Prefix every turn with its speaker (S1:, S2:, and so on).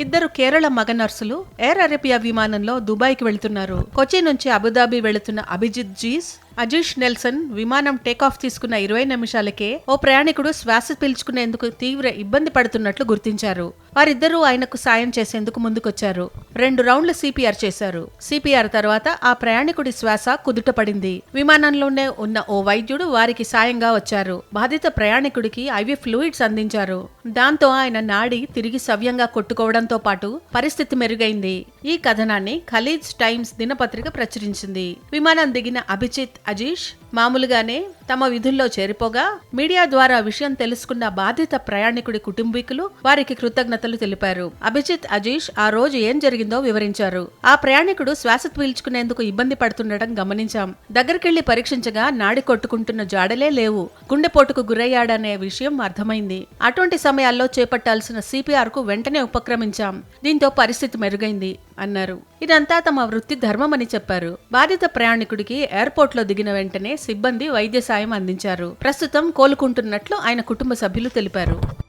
S1: ఇద్దరు కేరళ మగ నర్సులు ఎయిర్ అరేబియా విమానంలో దుబాయ్కి వెళ్తున్నారు. కొచ్చి నుంచి అబుదాబి వెళుతున్న అభిజిత్ జీస్ అజీష్ నెల్సన్ విమానం టేకాఫ్ తీసుకున్న ఇరవై నిమిషాలకే ఓ ప్రయాణికుడు శ్వాస పీల్చుకునేందుకు తీవ్ర ఇబ్బంది పడుతున్నట్లు గుర్తించారు. వారిద్దరూ ఆయనకు సాయం చేసేందుకు ముందుకొచ్చారు. రెండు రౌండ్లు సిపిఆర్ చేశారు. సిపిఆర్ తర్వాత ఆ ప్రయాణికుడి శ్వాస కుదుటపడింది. విమానంలోనే ఉన్న ఓ వైద్యుడు వారికి సాయంగా వచ్చారు. బాధిత ప్రయాణికుడికి ఐవి ఫ్లూయిడ్స్ అందించారు. దాంతో ఆయన నాడి తిరిగి సవ్యంగా కొట్టుకోవడంతో పాటు పరిస్థితి మెరుగైంది. ఈ కథనాన్ని ఖలీజ్ టైమ్స్ దినపత్రిక ప్రచురించింది. విమానం దిగిన అభిజిత్ అజీష్ మామూలుగానే తమ విధుల్లో చేరిపోగా మీడియా ద్వారా విషయం తెలుసుకున్న బాధిత ప్రయాణికుడి కుటుంబీకులు వారికి కార్యకర్తలు తెలిపారు. అభిజిత్ అజీష్ ఆ రోజు ఏం జరిగిందో వివరించారు. ఆ ప్రయాణికుడు శ్వాస పీల్చుకునేందుకు ఇబ్బంది పడుతుండటం గమనించాం. దగ్గరికెళ్ళి పరీక్షించగా నాడి కొట్టుకుంటున్న జాడలే లేవు. గుండెపోటుకు గురయ్యాడనే విషయం అర్థమైంది. అటువంటి సమయాల్లో చేపట్టాల్సిన సిపిఆర్కు వెంటనే ఉపక్రమించాం. దీంతో పరిస్థితి మెరుగైంది అన్నారు. ఇదంతా తమ వృత్తి ధర్మమని చెప్పారు. బాధిత ప్రయాణికుడికి ఎయిర్పోర్ట్లో దిగిన వెంటనే సిబ్బంది వైద్య సాయం అందించారు. ప్రస్తుతం కోలుకుంటున్నట్లు ఆయన కుటుంబ సభ్యులు తెలిపారు.